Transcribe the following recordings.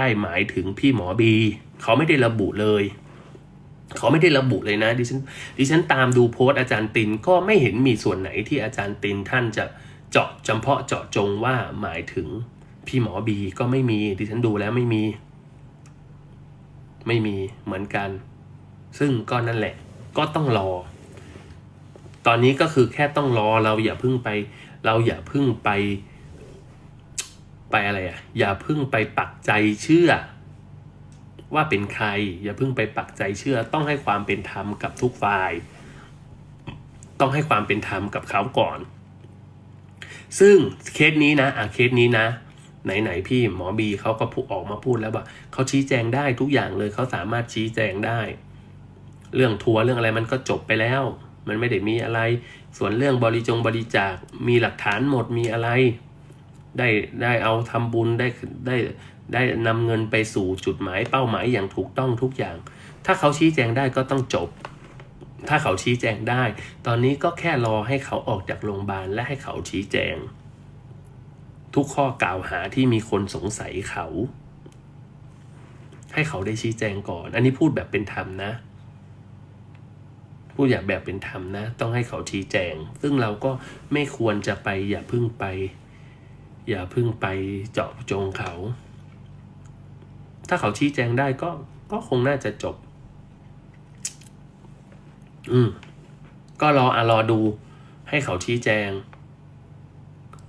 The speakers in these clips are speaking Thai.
ได้หมายถึงพี่หมอบี เขาไม่ได้ระบุเลย เขาไม่ได้ระบุเลยนะดิฉันดิฉันตามดูโพสต์อาจารย์ตินก็ไม่เห็นมีส่วนไหนที่อาจารย์ตินท่านจะเจาะจำเพาะเจาะจงว่าหมายถึงพี่หมอบีก็ไม่มีดิฉันดูแล้วไม่มี ไม่มีเหมือนกัน ซึ่งก็นั่นแหละ ก็ต้องรอ ตอนนี้ก็คือแค่ต้องรอเราอย่าเพึ่งไป เราอย่าเพึ่งไป ไปอะไรอะ อย่าเพึ่งไปปักใจเชื่อ ว่าเป็นใคร อย่าเพิ่งไปปักใจเชื่อ ต้องให้ความเป็นธรรมกับทุกฝ่าย ต้องให้ความเป็นธรรมกับเขาก่อน ซึ่งเคสนี้นะอะเคสนี้นะไหนๆพี่หมอบีเขาก็พูดออกมาพูดแล้วว่าเขาชี้แจงได้ทุกอย่างเลยเขาสามารถชี้แจงได้ เรื่องทัวร์เรื่องอะไรมันก็จบไปแล้ว มันไม่ได้มีอะไร ส่วนเรื่องบริจงบริจาคมีหลักฐานหมดมีอะไร ได้ได้เอาทำบุญได้ได้ได้นำเงินไปสู่จุดหมายเป้าหมายอย่างถูกต้องทุกอย่าง ถ้าเขาชี้แจงได้ก็ต้องจบ ถ้าเขาชี้แจงได้ ตอนนี้ก็แค่รอให้เขาออกจากโรงพยาบาลและให้เขาชี้แจง ทุกข้อกล่าวหาที่มีคนสงสัยเขา ให้เขาได้ชี้แจงก่อน อันนี้พูดแบบเป็นธรรมนะพูดอย่างแบบเป็นธรรมนะ ต้องให้เขาชี้แจง ซึ่งเราก็ไม่ควรจะไปอย่าพึ่งไป อย่าพึ่งไปเจาะจงเขา ถ้าเขาชี้แจงได้ก็ก็คงน่าจะจบ อืม ก็รออะรอดู ให้เขาชี้แจง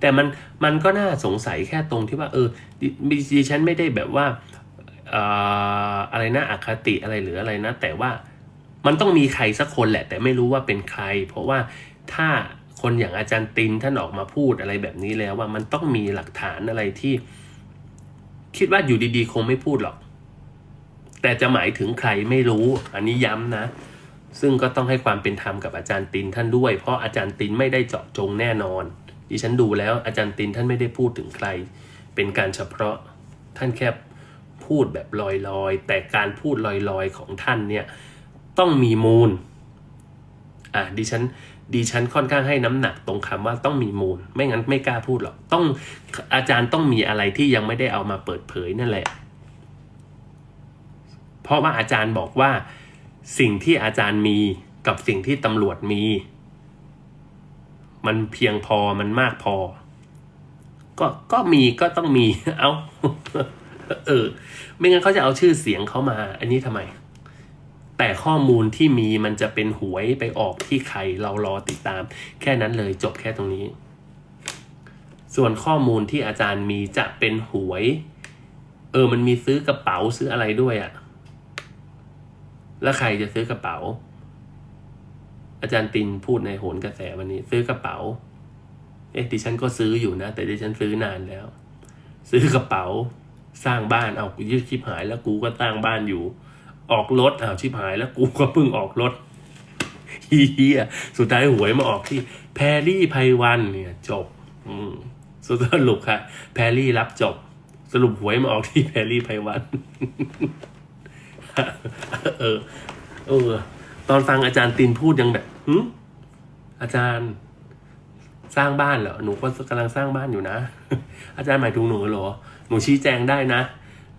แต่มันมันก็น่าสงสัยแค่ตรงที่ว่า เออดิดิฉันไม่ได้แบบว่าอ่ออะไรนะอคติอะไรหรืออะไรนะ แต่ว่ามันต้องมีใครสักคนแหละ แต่ไม่รู้ว่าเป็นใคร เพราะว่าถ้า คนอย่างอาจารย์ตินท่านออกมาพูดอะไรแบบนี้แล้วว่ามันต้องมีหลักฐานอะไรที่ คิดว่าอยู่ดีๆ คงไม่พูดหรอก แต่จะหมายถึงใครไม่รู้ อันนี้ย้ำนะ ซึ่งก็ต้องให้ความเป็นธรรมกับอาจารย์ตินท่านด้วย เพราะอาจารย์ตินไม่ได้เจาะจงแน่นอน ดิฉันดูแล้วอาจารย์ตินท่านไม่ได้พูดถึงใคร เป็นการเฉพาะท่านแค่พูดแบบลอยๆ แต่การพูดลอยๆของท่านเนี่ย ต้องมีมูล อะดิฉัน ดิฉันค่อนข้างให้น้ำหนักตรงคำว่าต้องมีมูล ไม่งั้นไม่กล้าพูดหรอกต้องอาจารย์ต้องมีอะไรที่ยังไม่ได้เอามาเปิดเผยนั่นแหละ เพราะว่าอาจารย์บอกว่าสิ่งที่อาจารย์มีกับสิ่งที่ตำรวจมี มันเพียงพอมันมากพอ ก็ก็มีก็ต้องมี เอาเออ ไม่งั้นเขาจะเอาชื่อเสียงเขามา อันนี้ทำไม แต่ข้อมูลที่มีมันจะเป็นหวยไปออกที่ใครเรารอติดตาม แค่นั้นเลยจบแค่ตรงนี้ ส่วนข้อมูลที่อาจารย์มีจะเป็นหวย เออมันมีซื้อกระเป๋าซื้ออะไรด้วยอะ่ะ แล้วใครจะซื้อกระเป๋า อาจารย์ตินพูดในโหนกระแสวันนี้ ซื้อกระเป๋า เอ๊ะดิฉันก็ซื้ออยู่นะ แต่ดิฉันซื้อนานแล้ว ซื้อกระเป๋า สร้างบ้านเอากูยึดชิบหายแล้วกูก็สร้างบ้านอยู่ ออกรถอ้าวชิบหายแล้วกูก็เพิ่งออกรถเฮียสุดท้ายหวยมาออกที่ แพรรี่ไพวันเนี่ยจบ อืมสุดสรุปค่ะ แพรรี่รับจบ สรุปหวยมาออกที่แพรรี่ไพวัน เออ เออ ตอนฟังอาจารย์ตินพูดยังแบบหึอาจารย์สร้างบ้านเหรอ หนูก็กำลังสร้างบ้านอยู่นะ อาจารย์หมายถึงหนูเหรอ หนูชี้แจงได้นะ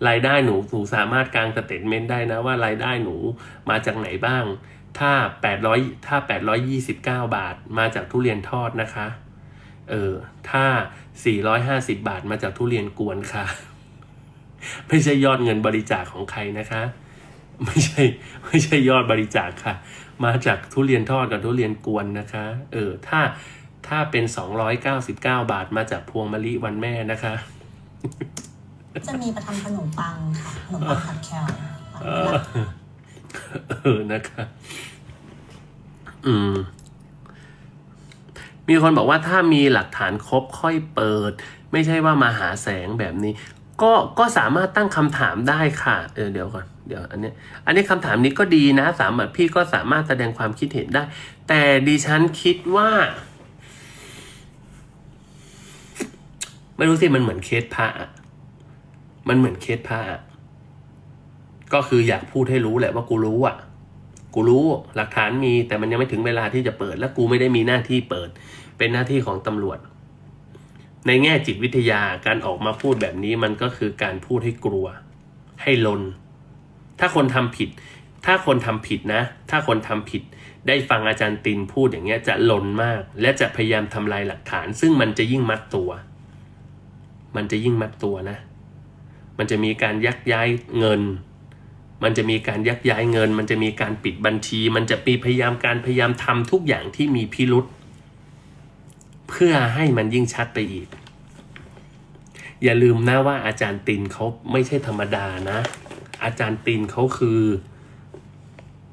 รายได้หนูหนูสามารถกางสเตทเมนต์ได้นะว่ารายได้หนูมาจากไหนบ้าง ถ้าแปดร้อยถ้าแปดร้อยยี่สิบเก้าบาทมาจากทุเรียนทอดนะคะ เออ ถ้าสี่ร้อยห้าสิบาทมาจากทุเรียนกวนค่ะ ไม่ใช่ยอดเงินบริจาคของใครนะคะ ไม่ใช่ไม่ใช่ยอดบริจาคค่ะ มาจากทุเรียนทอดกับทุเรียนกวนนะคะ เออ ถ้าถ้าเป็นสองร้อยเก้าสิบเก้าบาทมาจากพวงมะลิวันแม่นะคะ จะมีประทำขนมปังค่ะขนมปังผัดแคลเออเออนะคะอืม มีคนบอกว่าถ้ามีหลักฐานครบค่อยเปิด ไม่ใช่ว่ามาหาแสงแบบนี้ ก็ก็สามารถตั้งคำถามได้ค่ะ เออเดี๋ยวก่อนเดี๋ยวอันนี้อันนี้คำถามนี้ก็ดีนะ สามารถพี่ก็สามารถแสดงความคิดเห็นได้ แต่ดิฉันคิดว่าไม่รู้สิมันเหมือนเคสพระอะ มันเหมือนเคสพระก็คืออยากพูดให้รู้แหละว่ากูรู้อะ กูรู้หลักฐานมี แต่มันยังไม่ถึงเวลาที่จะเปิด และกูไม่ได้มีหน้าที่เปิด เป็นหน้าที่ของตำรวจ ในแง่จิตวิทยาการออกมาพูดแบบนี้มันก็คือการพูดให้กลัว ให้ลน ถ้าคนทำผิด ถ้าคนทำผิดนะ ถ้าคนทำผิด ได้ฟังอาจารย์ตินพูดอย่างเงี้ยจะลนมาก และจะพยายามทำลายหลักฐาน ซึ่งมันจะยิ่งมัดตัว มันจะยิ่งมัดตัวนะ มันจะมีการยักย้ายเงิน มันจะมีการยักย้ายเงิน มันจะมีการปิดบัญชี มันจะมีพยายามการพยายามทำทุกอย่างที่มีพิรุษเพื่อให้มันยิ่งชัดไปอีก อย่าลืมนะว่าอาจารย์ตินเขาไม่ใช่ธรรมดานะ อาจารย์ตินเขาคือ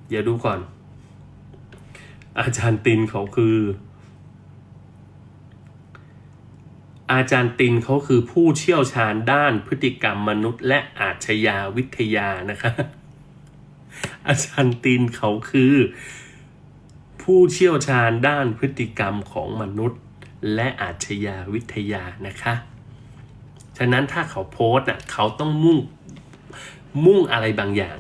อย่าดูก่อน อาจารย์ตินเขาคือ อาจารย์ตินเขาคือผู้เชี่ยวชาญด้านพฤติกรรมมนุษย์ และอาชญาวิทยานะคะอาจารย์ตินเขาคือ ผู้เชี่ยวชาญด้านพฤติกรรมของมนุษย์ และอาชญาวิทยานะคะ ฉะนั้นถ้าเขาโพสต์อะเขาต้องมุ่งมุ่งอะไรบางอย่าง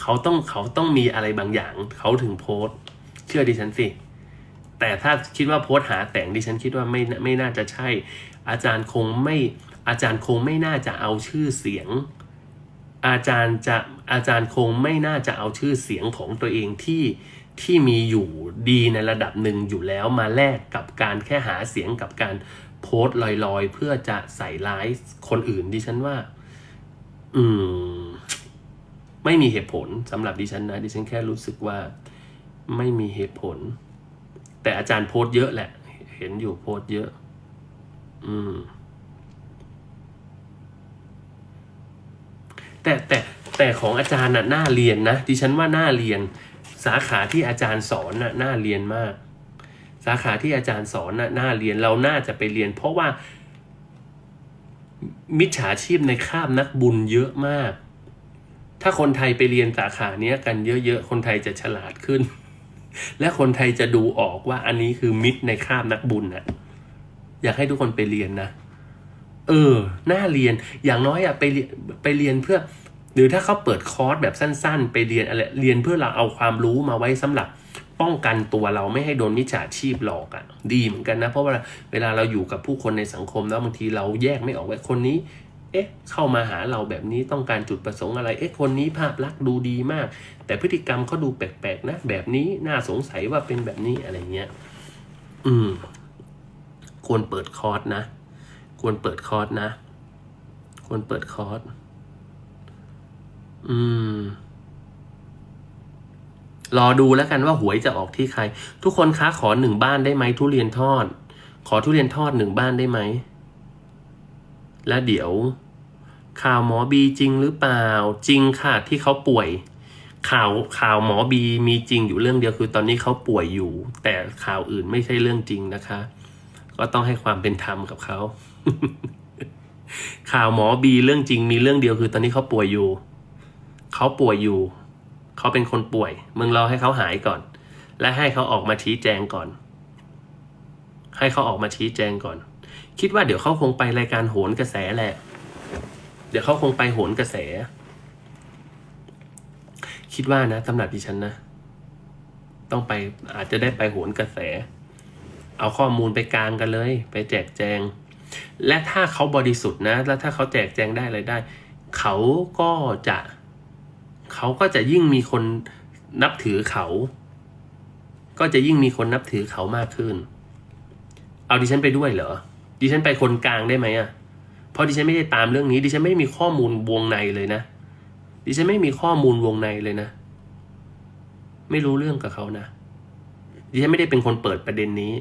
เขาต้องเขาต้องมีอะไรบางอย่าง เขาถึงโพสต์เชื่อดิฉันสิ แต่ถ้าคิดว่าโพสต์หาแต่งดิฉันคิดว่าไม่ไม่น่าจะใช่ อาจารย์คงไม่อาจารย์คงไม่น่าจะเอาชื่อเสียง อาจารย์จะอาจารย์คงไม่น่าจะเอาชื่อเสียงของตัวเองที่ที่มีอยู่ดีในระดับหนึ่งอยู่แล้วมาแลกกับการแค่หาเสียงกับการโพสต์ลอยๆ เพื่อจะใส่ร้ายคนอื่นดิฉันว่า อืม ไม่มีเหตุผลสำหรับดิฉันนะดิฉันแค่รู้สึกว่า ไม่มีเหตุผล แต่อาจารย์โพสต์เยอะแหละ เห็นอยู่โพสต์เยอะ อืม แต่แต่แต่ของอาจารย์น่ะน่าเรียนนะดิฉันว่าน่าเรียน สาขาที่อาจารย์สอนน่ะน่าเรียนมาก สาขาที่อาจารย์สอนน่ะน่าเรียนเราน่าจะไปเรียน เพราะว่า มิจฉาชีพในคาบนักบุญเยอะมาก ถ้าคนไทยไปเรียนสาขาเนี้ยกันเยอะๆคนไทยจะฉลาดขึ้น และคนไทยจะดูออกว่าอันนี้คือมิตรในคาบนักบุญน่ะอยากให้ทุกคนไปเรียนนะ เออ น่าเรียน อย่างน้อยอะไปเรียนไปเรียนเพื่อ หรือถ้าเขาเปิดคอร์สแบบสั้น ๆ ไปเรียนอะไร เรียนเพื่อเราเอาความรู้มาไว้สำหรับป้องกันตัวเราไม่ให้โดนมิจฉาชีพหลอกอะ ดีเหมือนกันนะ เพราะว่าเวลาเราอยู่กับผู้คนในสังคมแล้วบางทีเราแยกไม่ออกว่าคนนี้ เอ๊ะ เข้ามาหาเราแบบนี้ต้องการจุดประสงค์อะไร เอ๊ะ คนนี้ภาพลักษณ์ดูดีมาก แต่พฤติกรรมเขาดูแปลกๆนะ แบบนี้น่าสงสัยว่าเป็นแบบนี้อะไรเงี้ย อืม ควรเปิดคอร์สนะ ควรเปิดคอร์สนะ ควรเปิดคอร์ส อืม รอดูแล้วกันว่าหวยจะออกที่ใคร ทุกคนคะขอหนึ่งบ้านได้ไหมทุเรียนทอด ขอทุเรียนทอดหนึ่งบ้านได้ไหม และเดี๋ยวข่าวหมอบีจริงหรือเปล่าจริงค่ะที่เขาป่วย ข่าวข่าวหมอบีมีจริงอยู่เรื่องเดียวคือตอนนี้เขาป่วยอยู่ แต่ข่าวอื่นไม่ใช่เรื่องจริงนะคะ ก็ต้องให้ความเป็นธรรมกับเขาข่าวหมอบีเรื่องจริงมีเรื่องเดียวคือตอนนี้เขาป่วยอยู่ เขาป่วยอยู่ เขาเป็นคนป่วย มึงรอให้เขาหายก่อน และให้เขาออกมาชี้แจงก่อน ให้เขาออกมาชี้แจงก่อน คิดว่าเดี๋ยวเขาคงไปรายการโหนกระแสแหละ เดี๋ยวเขาคงไปโหนกระแส คิดว่านะสำหรับดิฉันนะ ต้องไปอาจจะได้ไปโหนกระแส เอาข้อมูลไปกลางกันเลย ไปแจกแจง และถ้าเขาบริสุทธิ์นะ แล้วถ้าเขาแจกแจงได้อะไรได้ เขาก็จะเขาก็จะยิ่งมีคนนับถือเขา ก็จะยิ่งมีคนนับถือเขามากขึ้น เอาดิฉันไปด้วยเหรอ ดิฉันไปคนกลางได้ไหมอะเพราะดิฉันไม่ได้ตามเรื่องนี้ ดิฉันไม่มีข้อมูลวงในเลยนะ ดิฉันไม่มีข้อมูลวงในเลยนะ ไม่รู้เรื่องกับเขานะ ดิฉันไม่ได้เป็นคนเปิดประเด็นนี้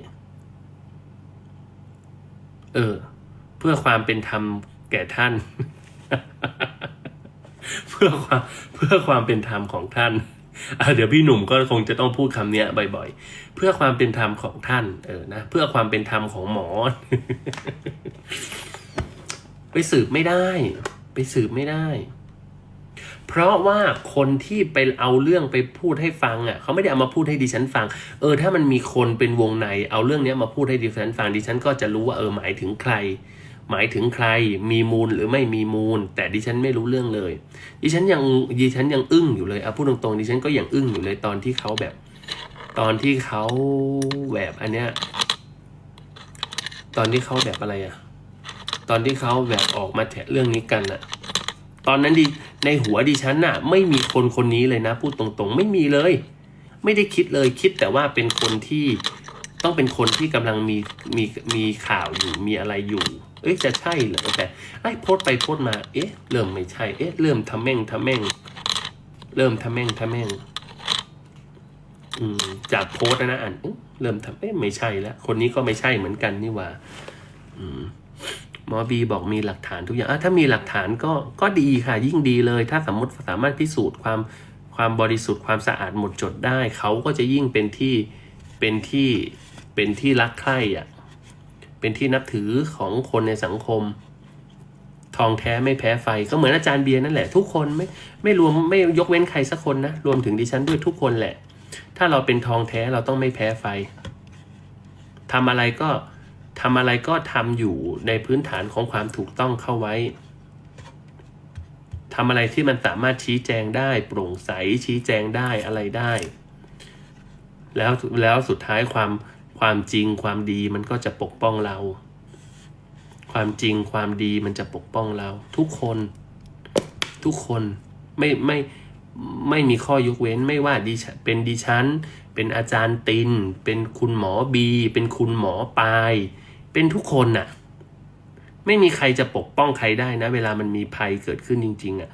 เออ เพื่อความเป็นธรรมแก่ท่าน เพื่อความเพื่อความเป็นธรรมของท่าน เดี๋ยวพี่หนุ่มก็คงจะต้องพูดคำเนี้ยบ่อยๆ เพื่อความเป็นธรรมของท่านเออนะเพื่อความเป็นธรรมของหมอ ไปสืบไม่ได้ ไปสืบไม่ได้ เพราะว่าคนที่ไปเอาเรื่องไปพูดให้ฟังอะเขาไม่ได้เอามาพูดให้ดิฉันฟัง เออ ถ้ามันมีคนเป็นวงใน เอาเรื่องเนี้ยมาพูดให้ดิฉันฟังดิฉันก็จะรู้ว่าเออหมายถึงใคร หมายถึงใครมีมูลหรือไม่มีมูล แต่ดิฉันไม่รู้เรื่องเลย ดิฉันยังดิฉันยังอึ้งอยู่เลยเอาพูดตรงๆดิฉันก็ยังอึ้งอยู่เลยตอนที่เขาแบบ ตอนที่เขาแบบอันเนี้ยตอนที่เขาแบบอะไรอะตอนที่เขาแบบออกมาแถะเรื่องนี้กันอะตอนนั้นดิในหัวดิฉันน่ะ ไม่มีคนคนนี้เลยนะ พูดตรงๆ ไม่มีเลย ไม่ได้คิดเลยคิดแต่ว่าเป็นคนที่ ต้องเป็นคนที่กำลังมีมีมีข่าวอยู่มีอะไรอยู่ เอ้ยจะใช่เหรอแต่ไอ้โพสไปโพสมา เอ๊ะเริ่มไม่ใช่ เอ๊ะเริ่มทำแม่งทำแม่ง เริ่มทำแม่งทำแม่ง อืมจากโพสต์นะอ่านเริ่มทำเอ๊ะไม่ใช่แล้วคนนี้ก็ไม่ใช่เหมือนกันนี่ว่า อืมหมอบีบอกมีหลักฐานทุกอย่างถ้ามีหลักฐานก็ก็ดีค่ะ ยิ่งดีเลย ถ้าสมมติสามารถพิสูจน์ความความบริสุทธิ์ความสะอาดหมดจดได้ เขาก็จะยิ่งเป็นที่เป็นที่ เป็นที่รักใคร่อะเป็นที่นับถือของคนในสังคม ทองแท้ไม่แพ้ไฟก็เหมือนอาจารย์เบียร์นั่นแหละ ทุกคนไม่ไม่รวมไม่ยกเว้นใครสักคนนะรวมถึงดิฉันด้วยทุกคนแหละ ถ้าเราเป็นทองแท้เราต้องไม่แพ้ไฟทำอะไรก็ทำอะไรก็ทำอยู่ในพื้นฐานของความถูกต้องเข้าไว้ทำอะไรที่มันสามารถชี้แจงได้โปร่งใสชี้แจงได้อะไรได้ แล้วแล้วสุดท้ายความ ความจริงความดีมันก็จะปกป้องเรา ความจริงความดีมันจะปกป้องเรา ทุกคน ทุกคนไม่ไม่ไม่มีข้อยกเว้นไม่ว่าดิเป็นดิฉัน เป็นอาจารย์ติน เป็นคุณหมอบี เป็นคุณหมอปาย เป็นทุกคนน่ะ ไม่มีใครจะปกป้องใครได้นะ เวลามันมีภัยเกิดขึ้นจริง ๆอะ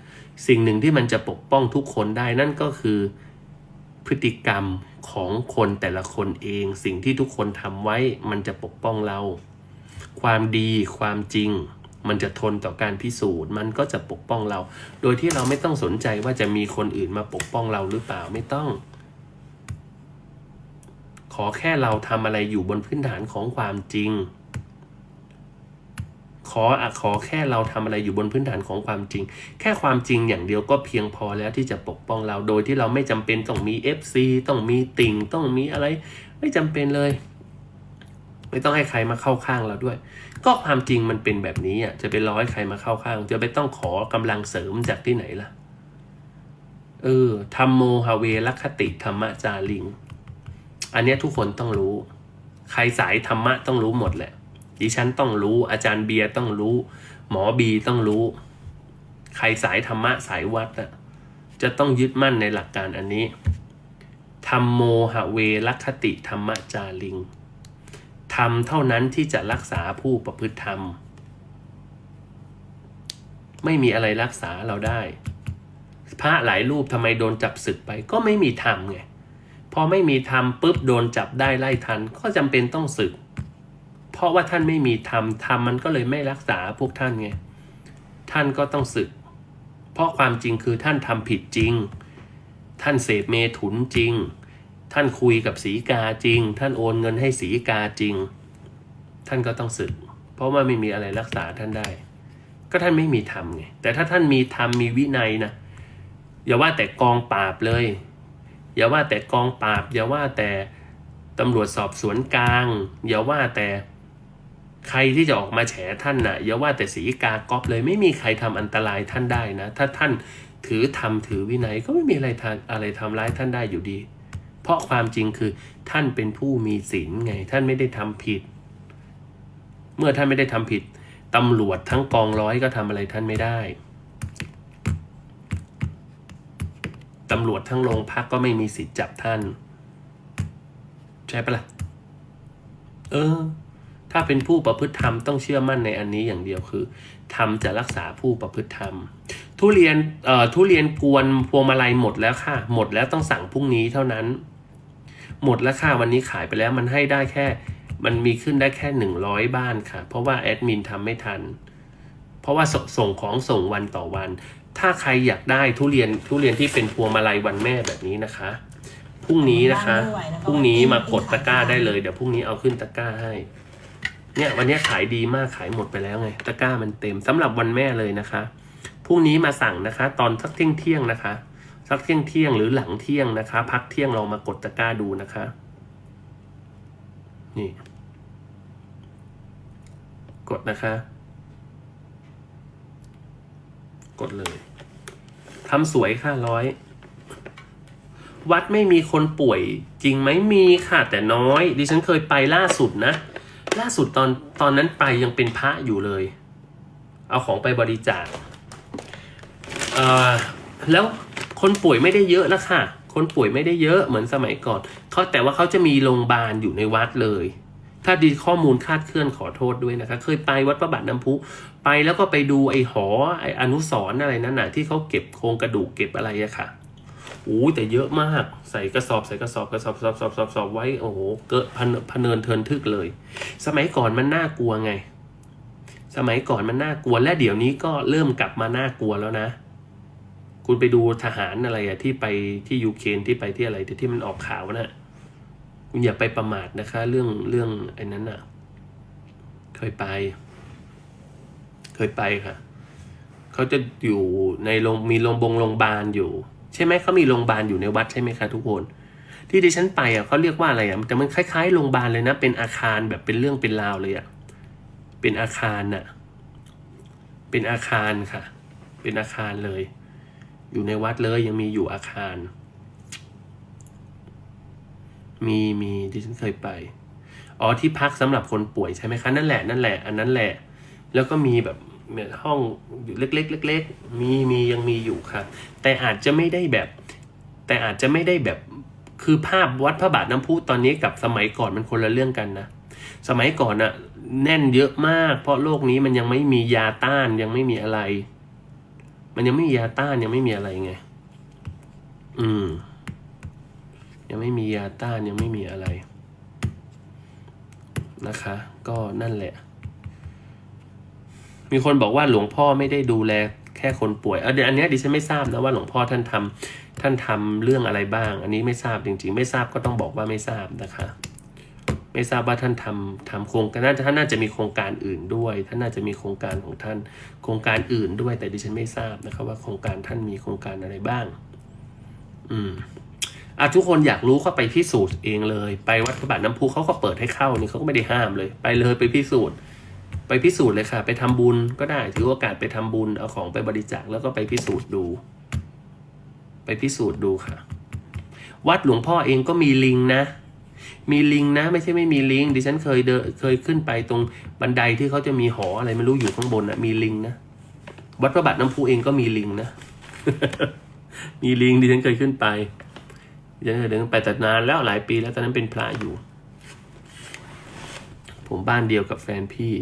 สิ่งหนึ่งที่มันจะปกป้องทุกคนได้นั่นก็คือ พฤติกรรมของคนแต่ละคนเอง สิ่งที่ทุกคนทำไว้มันจะปกป้องเรา ความดีความจริง มันจะทนต่อการพิสูจน์ มันก็จะปกป้องเรา โดยที่เราไม่ต้องสนใจว่าจะมีคนอื่นมาปกป้องเราหรือเปล่าไม่ต้อง ขอแค่เราทำอะไรอยู่บนพื้นฐานของความจริง ขออะขอแค่เราทำอะไรอยู่บนพื้นฐานของความจริง แค่ความจริงอย่างเดียวก็เพียงพอแล้วที่จะปกป้องเราโดยที่เราไม่จำเป็นต้องมี FC ต้องมีติ่งต้องมีอะไร ไม่จำเป็นเลย ไม่ต้องให้ใครมาเข้าข้างเราด้วย ก็ความจริงมันเป็นแบบนี้อะจะไปร้อยใครมาเข้าข้าง จะไปต้องขอกำลังเสริมจากที่ไหนล่ะเออธรรมโมฮาเวลคติธรรมจาริง อันนี้ทุกคนต้องรู้ ใครสายธรรมะต้องรู้หมดแหละ ดิฉันต้องรู้ อาจารย์เบียร์ต้องรู้ หมอบีต้องรู้ ใครสายธรรมะสายวัดอะจะต้องยึดมั่นในหลักการอันนี้ธรรมโมหะเวลคติธรรมจาริงธรรมเท่านั้นที่จะรักษาผู้ประพฤติธรรม ไม่มีอะไรรักษาเราได้ พระหลายรูปทำไมโดนจับศึกไป ก็ไม่มีธรรมไง พอไม่มีธรรมปุ๊บโดนจับได้ไล่ทัน ก็จำเป็นต้องศึก เพราะว่าท่านไม่มีธรรมธรรมมันก็เลยไม่รักษาพวกท่านไงท่านก็ต้องศึก เพราะความจริงคือท่านทำผิดจริง ท่านเสพเมถุนจริง ท่านคุยกับสีกาจริง ท่านโอนเงินให้สีกาจริง ท่านก็ต้องศึก เพราะว่าไม่มีอะไรรักษาท่านได้ ก็ท่านไม่มีธรรมไงแต่ถ้าท่านมีธรรมมีวินัยนะอย่าว่าแต่กองปราบเลย อย่าว่าแต่กองปราบ อย่าว่าแต่ตำรวจสอบสวนกลาง อย่าว่าแต่ ใครที่จะออกมาแฉท่านนะ่ะอย่าว่าแต่สีกากอบเลยไม่มีใครทำอันตรายท่านได้นะ ถ้าท่านถือธรรมถือวินัยก็ไม่มีอะไรทำอะไรทำร้ายท่านได้อยู่ดี เพราะความจริงคือท่านเป็นผู้มีศีลไง ท่านไม่ได้ทำผิด เมื่อท่านไม่ได้ทำผิดตำรวจทั้งกองร้อยก็ทำอะไรท่านไม่ได้ ตำรวจทั้งโรงพักก็ไม่มีสิทธิ์จับท่าน ใช่ปะล่ะ เออ ถ้าเป็นผู้ประพฤติธรรมต้องเชื่อมั่นในอันนี้อย่างเดียวคือธรรมจะรักษาผู้ประพฤติธรรม ทุเรียนเอ่อทุเรียนกวนพวงมาลัยหมดแล้วค่ะ หมดแล้วต้องสั่งพรุ่งนี้เท่านั้น หมดแล้วค่ะวันนี้ขายไปแล้วมันให้ได้แค่ มันมีขึ้นได้แค่หนึ่งร้อยบ้านค่ะ เพราะว่าแอดมินทำไม่ทัน เพราะว่าสส่งของส่งวันต่อวัน ถ้าใครอยากได้ทุเรียนทุเรียนที่เป็นพวงมาลัยวันแม่แบบนี้นะคะพรุ่งนี้นะคะ พรุ่งนี้มากดตะกร้าได้เลย เดี๋ยวพรุ่งนี้เอาขึ้นตะกร้าให้ เนี่ยวันนี้ขายดีมากขายหมดไปแล้วไงตะกร้ามันเต็มสำหรับวันแม่เลยนะคะพรุ่งนี้มาสั่งนะคะ ตอนสักเที่ยงเที่ยงนะคะ สักเที่ยงเที่ยงหรือหลังเที่ยงนะคะ พักเที่ยงลองมากดตะกร้าดูนะคะ นี่ กดนะคะ กดเลยทำสวยค่ะร้อยวัดไม่มีคนป่วยจริงไหมมีค่ะ แต่น้อย ดิฉันเคยไปล่าสุดนะ ล่าสุดตอนตอนนั้นไปยังเป็นพระอยู่เลย เอาของไปบริจาคแล้วคนป่วยไม่ได้เยอะแล้วค่ะ คนป่วยไม่ได้เยอะเหมือนสมัยก่อนเขาแต่ว่าเขาจะมีโรงพยาบาลอยู่ในวัดเลย ถ้าดีข้อมูลคาดเคลื่อนขอโทษด้วยนะคะ เคยไปวัดพระบาทน้ำพุไปแล้วก็ไปดูไอ้หอไอ้อนุสรณ์อะไรนั่นน่ะที่เขาเก็บโครงกระดูกเก็บอะไรอะค่ะ อ้ยแต่เยอะมากใส่กระสอบใส่กระสอบกระสอบสอบสอบสอบสอบไว้โอ้โหเกิดพะเนพะเนินเทินทึกเลย สมัยก่อนมันน่ากลัวไง สมัยก่อนมันน่ากลัวและเดี๋ยวนี้ก็เริ่มกลับมาน่ากลัวแล้วนะ คุณไปดูทหารอะไรอะที่ไปที่ยูเครนที่ไปที่อะไรที่ที่มันออกข่าวนะคุณอย่าไปประมาทนะคะ เรื่องเรื่องไอ้นั้นอะเคยไป เคยไปค่ะเขาจะอยู่ในโรงมีโรงบงโรงพยาบาลอยู่ ใช่ไหมเขามีโรงพยาบาลอยู่ในวัดใช่ไหมคะทุกคน ที่ดิฉันไปอะเขาเรียกว่าอะไรอะแต่มันคล้ายๆโรงพยาบาลเลยนะ เป็นอาคารแบบเป็นเรื่องเป็นราวเลยอะเป็นอาคารน่ะเป็นอาคารค่ะ เป็นอาคารเลย อยู่ในวัดเลยยังมีอยู่อาคาร มีมีที่ฉันเคยไปอ๋อที่พักสำหรับคนป่วยใช่ไหมคะนั่นแหละนั่นแหละ อันนั้นแหละ แล้วก็มีแบบ เหมือนห้องอยู่เล็กๆเล็กๆมีมียังมีอยู่ครับ แต่อาจจะไม่ได้แบบ แต่อาจจะไม่ได้แบบคือภาพวัดพระบาทน้ำพุตอนนี้กับสมัยก่อนมันคนละเรื่องกันนะสมัยก่อนอะแน่นเยอะมาก เพราะโลกนี้มันยังไม่มียาต้านยังไม่มีอะไร มันยังไม่มียาต้านยังไม่มีอะไรไงอืม ยังไม่มียาต้านยังไม่มีอะไร นะคะ ก็นั่นแหละ มีคนบอกว่าหลวงพ่อไม่ได้ดูแลแค่คนป่วยเออเดี๋ยวอันนี้ดิฉันไม่ทราบนะว่าหลวงพ่อท่านทำท่านทำเรื่องอะไรบ้าง อันนี้ไม่ทราบจริง ๆ ไม่ทราบก็ต้องบอกว่าไม่ทราบนะคะ ไม่ทราบว่าท่านทำทำโครงการน่าจะท่านน่าจะมีโครงการอื่นด้วยท่านน่าจะมีโครงการของท่าน โครงการอื่นด้วย แต่ดิฉันไม่ทราบนะครับว่าโครงการท่านมีโครงการอะไรบ้าง อืมอะทุกคนอยากรู้ก็ไปพิสูจน์เองเลย ไปวัดพระบาทน้ำพุเขาก็เปิดให้เข้านี่เขาก็ไม่ได้ห้ามเลย ไปเลยไปพิสูจน์ ไปพิสูจน์เลยค่ะ ไปทำบุญก็ได้ถือโอกาสไปทำบุญเอาของไปบริจาคแล้วก็ไปพิสูจน์ดู ไปพิสูจน์ดูค่ะ วัดหลวงพ่อเองก็มีลิงนะ มีลิงนะ ไม่ใช่ไม่มีลิงดิฉันเคยเดิเคยขึ้นไปตรงบันไดที่เขาจะมีหออะไรไม่รู้อยู่ข้างบนอะมีลิงนะวัดพระบาทน้ำพุเองก็มีลิงนะ มีลิงดิฉันเคยขึ้นไปดิฉันเคยเดินไปแต่นานแล้วหลายปีแล้วตอนนั้นเป็นพระอยู่ ผมบ้านเดียวกับแฟนพี่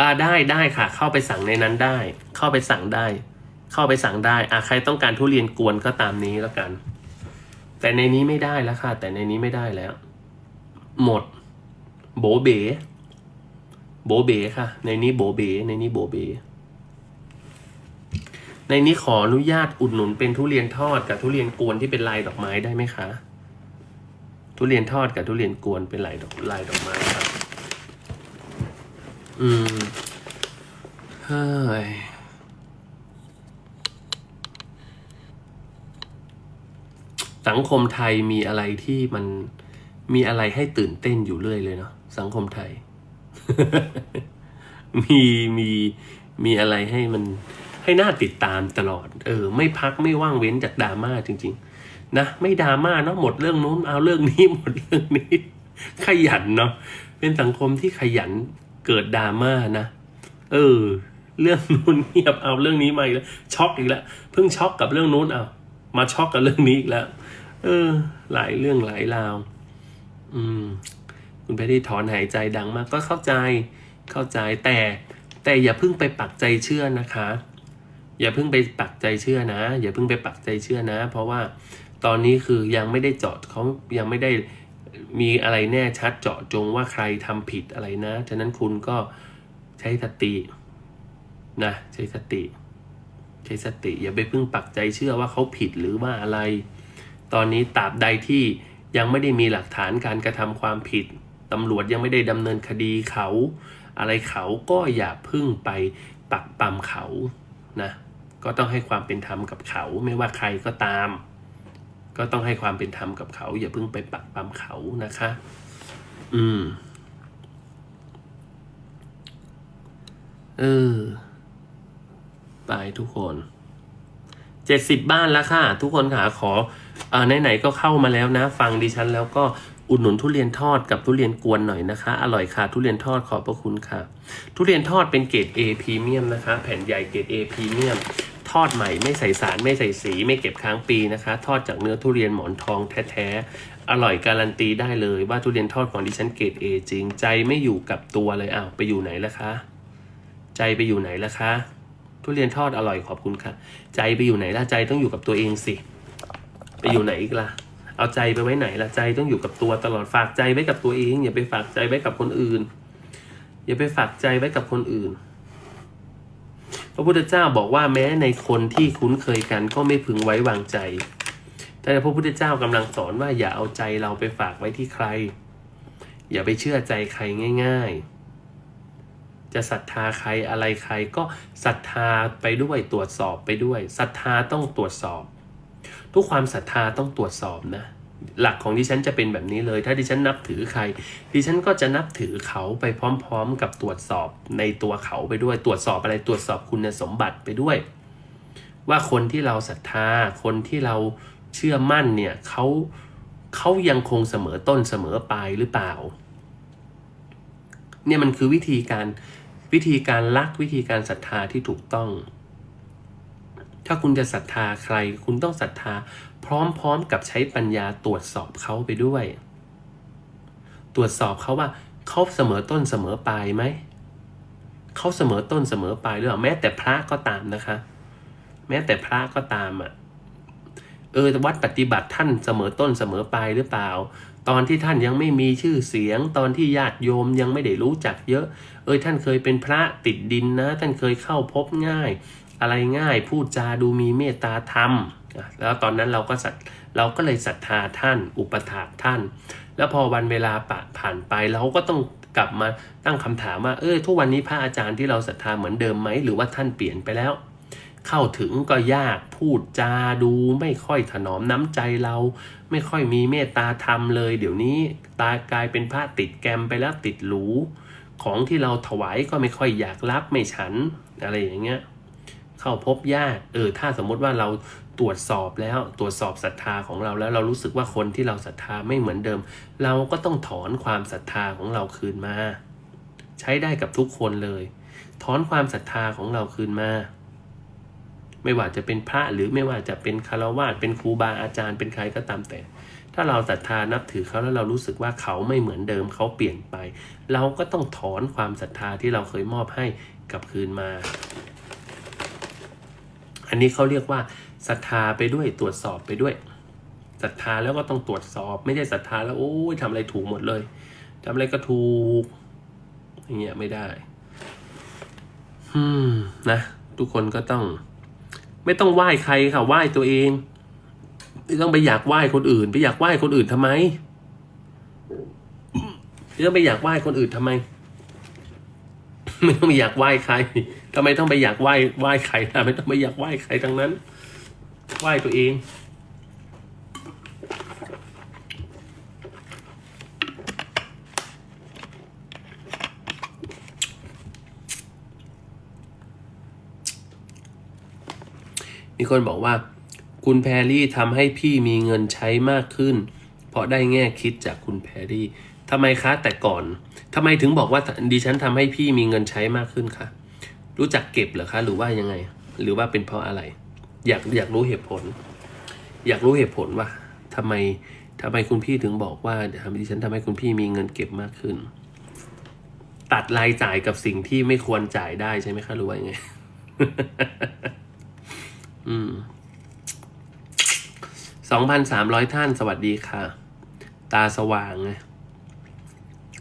อ่าได้ได้ค่ะ เข้าไปสั่งในนั้นได้ เข้าไปสั่งได้ เข้าไปสั่งได้อ่าใครต้องการทุเรียนกวนก็ตามนี้แล้วกัน แต่ในนี้ไม่ได้แล้วค่ะ แต่ในนี้ไม่ได้แล้ว หมด โบเบโบเบค่ะ ในนี้โบเบในนี้โบเบในนี้ขออนุญาตอุดหนุนเป็นทุเรียนทอดกับทุเรียนกวนที่เป็นลายดอกไม้ได้ไหมคะ ทุเรียนทอดกับทุเรียนกวนเป็นลายดอกลายดอกไม้ครับ อืมเฮ้ยสังคมไทยมีอะไรที่มันมีอะไรให้ตื่นเต้นอยู่เรื่อยเลยเนาะสังคมไทย มีมีมีอะไรให้มันให้น่าติดตามตลอด เออ ไม่พักไม่ว่างเว้นจากดราม่าจริง ๆ นะไม่ดราม่าเนาะหมดเรื่องนู้นเอาเรื่องนี้หมดเรื่องนี้ ขยันเนาะเป็นสังคมที่ขยัน เกิดดราม่านะ เออ เรื่องนู้นเงียบเอาเรื่องนี้มาอีกแล้วช็อกอีกแล้วเพิ่งช็อกกับเรื่องนู้นเอามาช็อกกับเรื่องนี้อีกแล้ว เออ หลายเรื่องหลายราว อืม คุณไปได้ถอนหายใจดังมากก็เข้าใจ เข้าใจแต่ แต่อย่าเพิ่งไปปักใจเชื่อนะคะ อย่าเพิ่งไปปักใจเชื่อนะ อย่าเพิ่งไปปักใจเชื่อนะ เพราะว่าตอนนี้คือยังไม่ได้เจาะเขายังไม่ได้ มีอะไรแน่ชัดเจาะจงว่าใครทำผิดอะไรนะ ฉะนั้นคุณก็ใช้สตินะใช้สติ ใช้สติอย่าไปเพิ่งปักใจเชื่อว่าเขาผิดหรือว่าอะไร ตอนนี้ตราบใดที่ยังไม่ได้มีหลักฐานการกระทำความผิดตำรวจยังไม่ได้ดำเนินคดีเขา อะไรเขาก็อย่าพึ่งไปปักปั๊มเขานะก็ต้องให้ความเป็นธรรมกับเขาไม่ว่าใครก็ตาม ก็ต้องให้ความเป็นธรรมกับเขา อย่าเพิ่งไปปักปั๊มเขานะคะ อืม เออไปทุกคนเจ็ดสิบบ้านแล้วค่ะ ทุกคนค่ะขอเอ่อไหนๆก็เข้ามาแล้วนะ ฟังดิฉันแล้วก็อุดหนุนทุเรียนทอดกับทุเรียนกวนหน่อยนะคะ อร่อยค่ะ ทุเรียนทอดขอบพระคุณค่ะ ทุเรียนทอดเป็นเกรด A พรีเมียมนะคะ แผ่นใหญ่เกรด A พรีเมียม ทอดใหม่ไม่ใส่สารไม่ใส่สี ไม่เก็บค้างปีนะคะ ทอดจากเนื้อทุเรียนหมอนทองแท้ๆ อร่อยการันตีได้เลยว่าทุเรียนทอดของดิฉันเกรดเอจริง ใจไม่อยู่กับตัวเลยอ้าวไปอยู่ไหนล่ะคะ ใจไปอยู่ไหนล่ะคะ ทุเรียนทอดอร่อยขอบคุณค่ะ ใจไปอยู่ไหนล่ะใจต้องอยู่กับตัวเองสิ ไปอยู่ไหนอีกล่ะเอาใจไปไว้ไหนล่ะใจต้องอยู่กับตัวตลอดฝากใจไว้กับตัวเอง อย่าไปฝากใจไว้กับคนอื่น อย่าไปฝากใจไว้กับคนอื่น ระพุทธเจ้าบอกว่าแม้ในคนที่คุ้นเคยกันก็ไม่พึงไว้วางใจ แต่พระพุทธเจ้ากำลังสอนว่าอย่าเอาใจเราไปฝากไว้ที่ใคร อย่าไปเชื่อใจใครง่าย ๆ จะศรัทธาใครอะไรใครก็ศรัทธาไปด้วยตรวจสอบไปด้วยศรัทธาต้องตรวจสอบ ทุกความศรัทธาต้องตรวจสอบนะ หลักของดิฉันจะเป็นแบบนี้เลย ถ้าดิฉันนับถือใคร ดิฉันก็จะนับถือเขาไปพร้อม ๆ กับตรวจสอบในตัวเขาไปด้วย ตรวจสอบอะไร ตรวจสอบคุณสมบัติไปด้วย ว่าคนที่เราศรัทธา คนที่เราเชื่อมั่นเนี่ยเขาเขายังคงเสมอต้นเสมอปลายหรือเปล่า เนี่ยมันคือวิธีการวิธีการรักวิธีการศรัทธาที่ถูกต้อง ถ้าคุณจะศรัทธาใคร คุณต้องศรัทธา พร้อมๆกับใช้ปัญญาตรวจสอบเขาไปด้วย ตรวจสอบเขาว่าเขาเสมอต้นเสมอปลายไหมเขาเสมอต้นเสมอปลายหรือเปล่าแม้แต่พระก็ตามนะคะ แม้แต่พระก็ตามอะเออวัดปฏิบัติท่านเสมอต้นเสมอปลายหรือเปล่า ตอนที่ท่านยังไม่มีชื่อเสียง ตอนที่ญาติโยมยังไม่ได้รู้จักเยอะ เออท่านเคยเป็นพระติดดินนะ ท่านเคยเข้าพบง่าย อะไรง่ายพูดจาดูมีเมตตาธรรม แล้วตอนนั้นเราก็ศรัทเราก็เลยศรัทธาท่าน อุปถากท่าน แล้วพอวันเวลาปะผ่านไปเราก็ต้องกลับมาตั้งคำถามว่าเออทุกวันนี้พระอาจารย์ที่เราศรัทธาเหมือนเดิมไหมหรือว่าท่านเปลี่ยนไปแล้ว เข้าถึงก็ยากพูดจาดูไม่ค่อยถนอมน้ำใจเรา ไม่ค่อยมีเมตตาธรรมเลย เดี๋ยวนี้ตากลายเป็นพระติดแกมไปแล้วติดหรูของที่เราถวายก็ไม่ค่อยอยากรับไม่ฉันอะไรอย่างเงี้ย เข้าพบยากเออถ้าสมมติว่าเราตรวจสอบแล้วตรวจสอบศรัทธาของเราแล้วเรารู้สึกว่าคนที่เราศรัทธาไม่เหมือนเดิม เราก็ต้องถอนความศรัทธาของเราคืนมา ใช้ได้กับทุกคนเลย ถอนความศรัทธาของเราคืนมาไม่ว่าจะเป็นพระหรือไม่ว่าจะเป็นคารวาสเป็นครูบาอาจารย์เป็นใครก็ตามแต่ ถ้าเราศรัทธานับถือเขาแล้วเรารู้สึกว่าเขาไม่เหมือนเดิมเขาเปลี่ยนไป เราก็ต้องถอนความศรัทธาที่เราเคยมอบให้กลับคืนมา อันนี้เขาเรียกว่าศรัทธาไปด้วยตรวจสอบไปด้วยศรัทธาแล้วก็ต้องตรวจสอบไม่ได้ศรัทธาแล้วโอ้ยทำอะไรถูกหมดเลยทำอะไรก็ถูกอย่างเงี้ยไม่ได้อืมนะทุกคนก็ต้อง ไม่ต้องไหว้ใครค่ะไหว้ตัวเองไม่ต้องไปอยากไหว้คนอื่น ไปอยากไหว้คนอื่นทำไมไม่ต้องไปอยากไหว้คนอื่นทำไม ไม่ต้องไปอยากไหว้ใครทำไมต้องไปอยากไหว้ไหว้ใครล่ะไม่ต้องไปอยากไหว้ใครทั้งนั้น ไหว้ตัวเองมีคนบอกว่า คุณแพรรี่ทำให้พี่มีเงินใช้มากขึ้น เพราะได้แง่คิดจากคุณแพรรี่ทำไมคะแต่ก่อน ทำไมถึงบอกว่าดิฉันทำให้พี่มีเงินใช้มากขึ้นคะรู้จักเก็บเหรอคะ หรือว่ายังไง หรือว่าเป็นเพราะอะไร อยากอยากรู้เหตุผล อยากรู้เหตุผลว่าทำไมทำไมคุณพี่ถึงบอกว่าทำดิฉันทำให้คุณพี่มีเงินเก็บมากขึ้น ตัดรายจ่ายกับสิ่งที่ไม่ควรจ่ายได้ใช่ไหมคะหรือว่ายังไง อืมสองพันสามร้อยท่านสวัสดีค่ะ ตาสว่างไง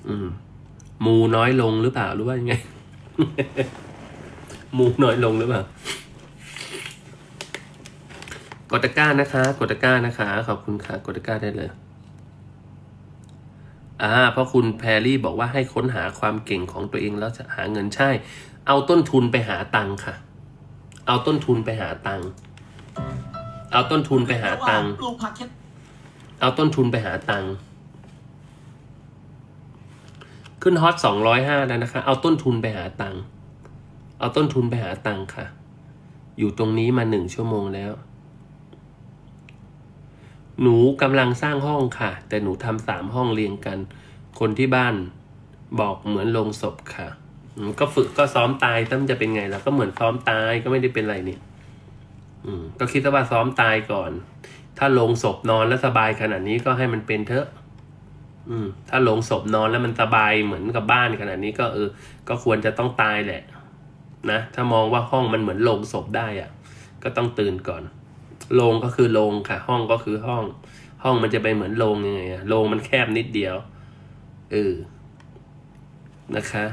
อืม มูน้อยลงหรือเปล่าหรือว่ายังไง มูน้อยลงหรือเปล่ากดตะกร้านะคะ กดตะกร้านะคะ ขอบคุณค่ะ กดตะกร้าได้เลย อ่า เพราะคุณแพรรี่บอกว่าให้ค้นหาความเก่งของตัวเองแล้วจะหาเงินใช่ เอาต้นทุนไปหาตังค์ค่ะ เอาต้นทุนไปหาตังค์เอาต้นทุนไปหาตังค์ปลูกผักแค่เอาต้นทุนไปหาตังค์ ขึ้นฮอตสองร้อยห้าแล้วนะคะ เอาต้นทุนไปหาตังค์เอาต้นทุนไปหาตังค์ค่ะ อยู่ตรงนี้มาหนึ่งชั่วโมงแล้ว หนูกำลังสร้างห้องค่ะ แต่หนูทำสามห้องเรียงกัน คนที่บ้านบอกเหมือนลงศพค่ะก็ฝึกก็ซ้อมตายตั้มจะเป็นไงล่ะก็เหมือนซ้อมตายก็ไม่ได้เป็นไรเนี่ย อืม ก็คิดว่าซ้อมตายก่อน ถ้าลงศพนอนแล้วสบายขนาดนี้ก็ให้มันเป็นเถอะ อืม ถ้าลงศพนอนแล้วมันสบายเหมือนกับบ้านขนาดนี้ก็เออ ก็ควรจะต้องตายแหละ นะ ถ้ามองว่าห้องมันเหมือนโรงศพได้อะก็ต้องตื่นก่อน โรงก็คือโรงค่ะ ห้องก็คือห้อง ห้องมันจะไปเหมือนโรงยังไงอะโรงมันแคบนิดเดียว เออ นะคะ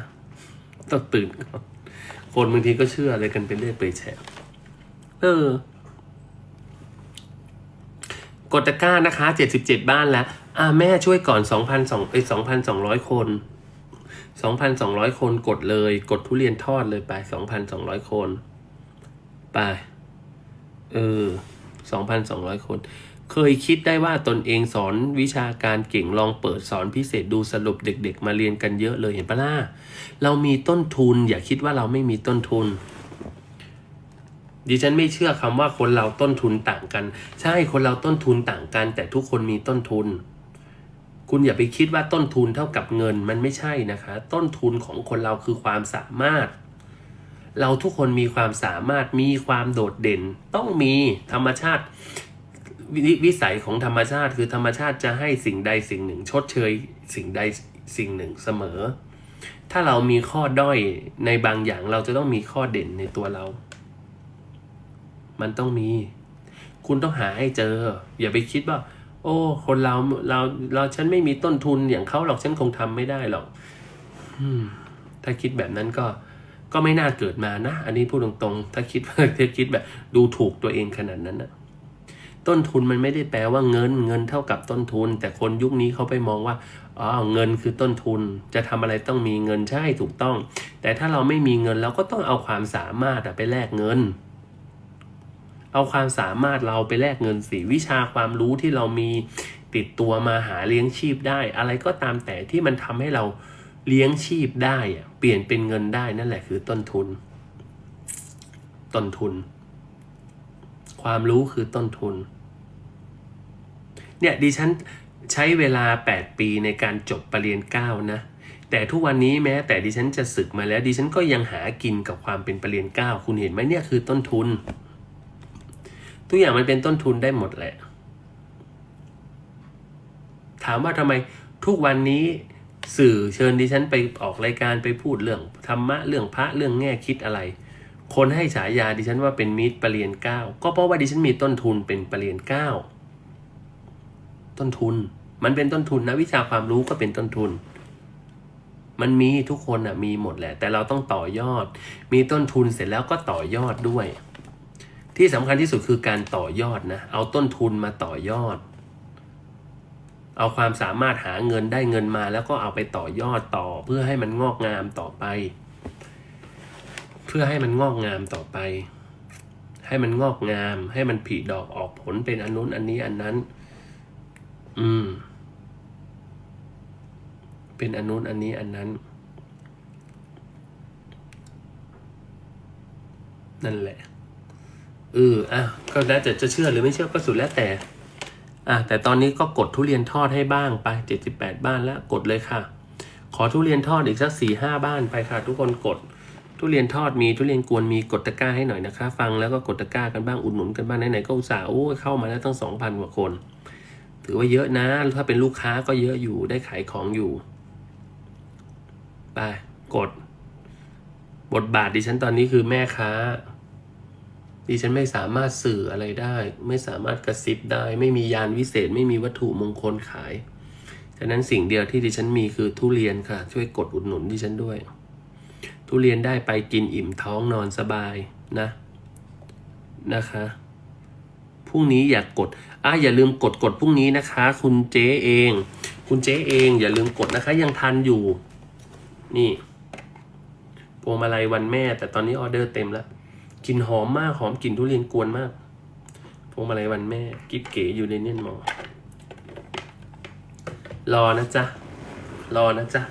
ต้องตื่นก่อน คนบางทีก็เชื่ออะไรกันเป็นเรื่อยเปื่อยแฉะเออกดตะกร้านะคะเจ็ดสิบเจ็ดบ้านแล้ว อ่าแม่ช่วยก่อนสองพันสองไอสองพันสองร้อยคนสองพันสองร้อยคนกดเลย กดทุเรียนทอดเลยไปสองพันสองร้อยคน ไป เออสองพันสองร้อยคน เคยคิดได้ว่าตนเองสอนวิชาการเก่งลองเปิดสอนพิเศษดูสรุปเด็ก ๆ มาเรียนกันเยอะเลยเห็นปะล่ะเรามีต้นทุน อย่าคิดว่าเราไม่มีต้นทุนดิฉันไม่เชื่อคำว่าคนเราต้นทุนต่างกัน ใช่คนเราต้นทุนต่างกัน แต่ทุกคนมีต้นทุน คุณอย่าไปคิดว่าต้นทุนเท่ากับเงินมันไม่ใช่นะคะ ต้นทุนของคนเราคือความสามารถ เราทุกคนมีความสามารถมีความโดดเด่น ต้องมีธรรมชาติววิสัยของธรรมชาติคือธรรมชาติจะให้สิ่งใดสิ่งหนึ่ง ชดเชยสิ่งใดสิ่งหนึ่งเสมอ ถ้าเรามีข้อด้อยในบางอย่างเราจะต้องมีข้อเด่นในตัวเรา มันต้องมี คุณต้องหาให้เจอ อย่าไปคิดว่า โอ้ คนเราเราเราฉันไม่มีต้นทุนอย่างเขาหรอกฉันคงทำไม่ได้หรอกถ้าคิดแบบนั้นก็ก็ไม่น่าเกิดมานะ อันนี้พูดตรงๆ ถ้าคิดถ้าคิดแบบ ดูถูกตัวเองขนาดนั้นนะต้นทุนมันไม่ได้แปลว่าเงิน เงินเท่ากับต้นทุน แต่คนยุคนี้เขาไปมองว่าอ๋อเงินคือต้นทุน จะทำอะไรต้องมีเงินใช่ถูกต้อง แต่ถ้าเราไม่มีเงินเราก็ต้องเอาความสามารถไปแลกเงิน เอาความสามารถเราไปแลกเงินสิวิชาความรู้ที่เรามีติดตัวมาหาเลี้ยงชีพได้ อะไรก็ตามแต่ที่มันทำให้เราเลี้ยงชีพได้เปลี่ยนเป็นเงินได้นั่นแหละคือต้นทุน ต้นทุน ความรู้คือต้นทุน เนี่ยดิฉันใช้เวลา 8 ปีในการจบปรริญญาเก้านะแต่ทุกวันนี้แม้แต่ดิฉันจะศึกมาแล้วดิฉันก็ยังหากินกับความเป็นปรริญญาเก้าคุณเห็นไหมเนี่ยคือต้นทุน ทุกอย่างมันเป็นต้นทุนได้หมดแหละ ถามว่าทำไมทุกวันนี้สื่อเชิญดิฉันไปออกรายการไปพูดเรื่องธรรมะเรื่องพระเรื่องแง่คิดอะไร คนให้ฉายาดิฉันว่าเป็นมิตรปรริญญาเก้าก็เพราะว่าดิฉันมีต้นทุนเป็นปรริญญาเก้าต้นทุน มันเป็นต้นทุนนะวิชาความรู้ก็เป็นต้นทุน มันมีทุกคนอะมีหมดแหละ แต่เราต้องต่อยอด มีต้นทุนเสร็จแล้วก็ต่อยอดด้วย ที่สำคัญที่สุดคือการต่อยอดนะ เอาต้นทุนมาต่อยอด เอาความสามารถหาเงินได้เงินมา แล้วก็เอาไปต่อยอดต่อเพื่อให้มันงอกงามต่อไป เพื่อให้มันงอกงามต่อไป ให้มันงอกงาม ให้มันผลิดอกออกผลเป็นอันนู้นอันนี้อันนั้น อืม เป็นอันนู้นอันนี้อันนั้น นั่นแหละ เอออะก็แล้วแต่จะเชื่อหรือไม่เชื่อก็สุดแล้วแต่อะแต่ตอนนี้ก็กดทุเรียนทอดให้บ้างไปเจ็ดสิบแปดบ้านแล้วกดเลยค่ะ ขอทุเรียนทอดอีกสักสี่ห้าบ้านไปค่ะ ทุกคนกดทุเรียนทอดมีทุเรียนกวนมีกดตะกร้าให้หน่อยนะคะ ฟังแล้วก็กดตะกร้ากันบ้างอุดหนุนกันบ้างไหนๆก็อุตส่าห์โอ้เข้ามาแล้วตั้งสองพันกว่าคน ถือว่าเยอะนะ ถ้าเป็นลูกค้าก็เยอะอยู่ได้ขายของอยู่ไปกด บทบาทดิฉันตอนนี้คือแม่ค้า ดิฉันไม่สามารถสื่ออะไรได้ ไม่สามารถกระซิบได้ ไม่มียานวิเศษ ไม่มีวัตถุมงคลขายฉะนั้นสิ่งเดียวที่ดิฉันมีคือทุเรียนค่ะ ช่วยกดอุดหนุนดิฉันด้วย ทุเรียนได้ไปกินอิ่มท้องนอนสบายนะนะคะพรุ่งนี้อย่ากกดอะอย่าลืมกดกดพรุ่งนี้นะคะ คุณเจ๊เอง คุณเจ๊เอง อย่าลืมกดนะคะ ยังทันอยู่ นี่พวงมาลัยวันแม่ แต่ตอนนี้ออเดอร์เต็มแล้ว กลิ่นหอมมากหอมกลิ่นทุเรียนกวนมากพวงมาลัยวันแม่กิ๊บเก๋อยู่ในเนียนมอรอนะจ๊ะ รอนะจ๊ะ